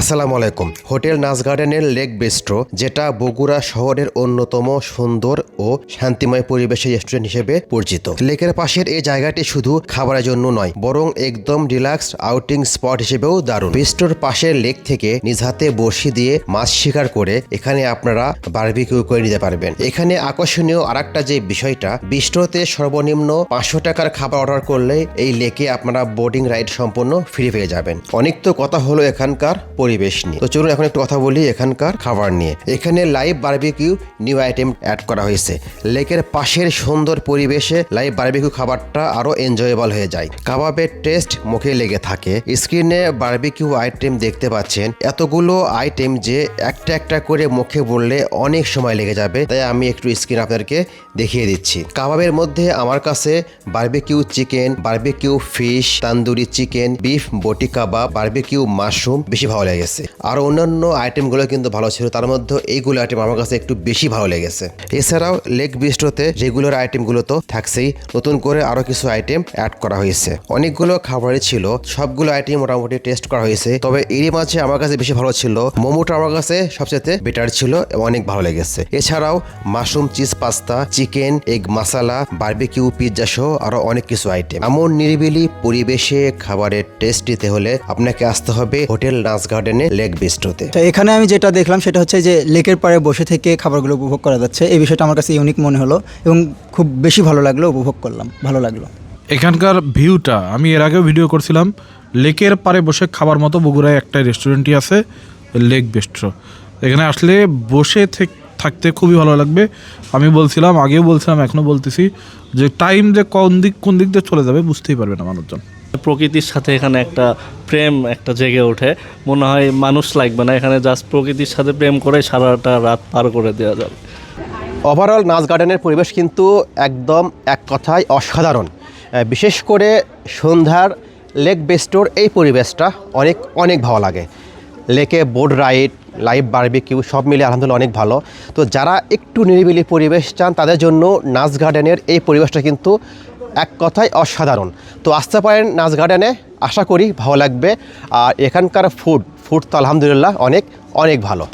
আসসালামু আলাইকুম। হোটেল নাচ গার্ডেনের লেক বেস্ট্রো, যেটা বগুড়া শহরের অন্যতম সুন্দর ও শান্তিময় পরিবেশের রেস্টুরেন্ট হিসেবে পরিচিত। লেকের পাশের এই জায়গাটি শুধু খাবারের জন্য নয়, বরং একদম রিল্যাক্স আউটিং স্পট হিসেবেও দারুণ। বিস্ট্রোর পাশের লেক থেকে নিজ হাতে বড়শি দিয়ে মাছ শিকার করে এখানে আপনারা বারবিকিউ করে নিতে পারবেন। এখানে আকর্ষণীয় আরেকটা যে বিষয়টা, বিস্ট্রোতে সর্বনিম্ন পাঁচশো টাকার খাবার অর্ডার করলে এই লেকে আপনারা বোর্ডিং রাইড সম্পূর্ণ ফ্রি পেয়ে যাবেন। অনেক তো কথা হলো এখানকার পরিবেশ নিয়ে। তো চলুন এখন একটু কথা বলি এখানকার খাবার নিয়ে। এখানে live barbecue new item add করা হয়েছে। লেকের পাশের সুন্দর পরিবেশে লাইভ বারবিকিউ খাবারটা আরও এনজয়েবল হয়ে যায়। কাবাবের টেস্ট মুখে লেগে থাকে। স্ক্রিনে বারবিকিউ আইটেম দেখতে পাচ্ছেন। এতগুলো আইটেম যে একটা একটা করে মুখে বললে অনেক সময় লেগে যাবে। তাই আমি একটু স্ক্রিন আপনাদেরকে দেখিয়ে দিচ্ছি। কাবাবের মধ্যে আমার কাছে barbecue chicken barbecue fish tandoori chicken beef boti kebab barbecue mushroom বেশি ভালো লেগেছে আর অন্যান্য আইটেমগুলো কিন্তু ভালো ছিল। তার মধ্যে এইগুলো আইটেম আমার কাছে একটু বেশি ভালো লেগেছে। এছাড়াও লেগ বিস্ট্রোতে রেগুলার আইটেমগুলো তো থাকছেই, নতুন করে আরও কিছু আইটেম অ্যাড করা হয়েছে। অনেকগুলো খাবারই ছিল। সবগুলো আইটেম মোটামুটি টেস্ট করা হয়েছে। তবে এরই মাঝে আমার কাছে বেশি ভালো ছিল। মোমোটা আমার কাছে সবচেয়ে বেটার ছিল এবং অনেক ভালো লেগেছে। এছাড়াও mushroom cheese pasta chicken egg masala barbecue pizza সহ আরও অনেক কিছু আইটেম এমন নিরিবিলি পরিবেশে খাবারের টেস্ট দিতে হলে আপনাকে আসতে হবে হোটেল নাচ গার্ডেনে লেগ বিস্ট্রোতে তো এখানে আমি যেটা দেখলাম সেটা হচ্ছে যে লেকের পাড়ে বসে থেকে খাবারগুলো উপভোগ করা যাচ্ছে। এই বিষয়টা আমার কাছে ইউনিক মনে হলো এবং খুব বেশি ভালো লাগল উপভোগ করলাম। ভালো লাগল। এখানকার ভিউটা আমি এর আগেও ভিডিও করছিলাম লেকের পারে বসে খাবার মতো বগুড়ায় একটা রেস্টুরেন্টই আছে লেক বেস্ট্রো এখানে আসলে বসে থেক- থাকতে খুবই ভালো লাগবে। আমি বলছিলাম আগেও বলছিলাম এখনও বলতেছি যে টাইম যে কোন দিক কোন দিক দিয়ে চলে যাবে বুঝতেই পারবে না মানুষজন। প্রকৃতির সাথে এখানে একটা প্রেম একটা জেগে ওঠে। মনে হয় মানুষ লাগবে না, এখানে জাস্ট প্রকৃতির সাথে প্রেম করে সারাটা রাত পার করে দেওয়া যাবে। ওভারঅল নাচ গার্ডেনের পরিবেশ কিন্তু একদম এক কথায় অসাধারণ। বিশেষ করে সন্ধ্যার লেক বেস্টোর এই পরিবেশটা অনেক অনেক ভালো লাগে। লেকে বোট রাইড লাইভ বারবিকিউ সব মিলে আলহামদুলিল্লাহ অনেক ভালো। তো যারা একটু নিরিবিলি পরিবেশ চান, তাদের জন্য নাচ গার্ডেনের এই পরিবেশটা কিন্তু এক কথায় অসাধারণ। তো আসতে পারেন নাচ গার্ডেনে, আশা করি ভালো লাগবে। আর এখানকার ফুড ফুড তো আলহামদুলিল্লাহ অনেক অনেক ভালো।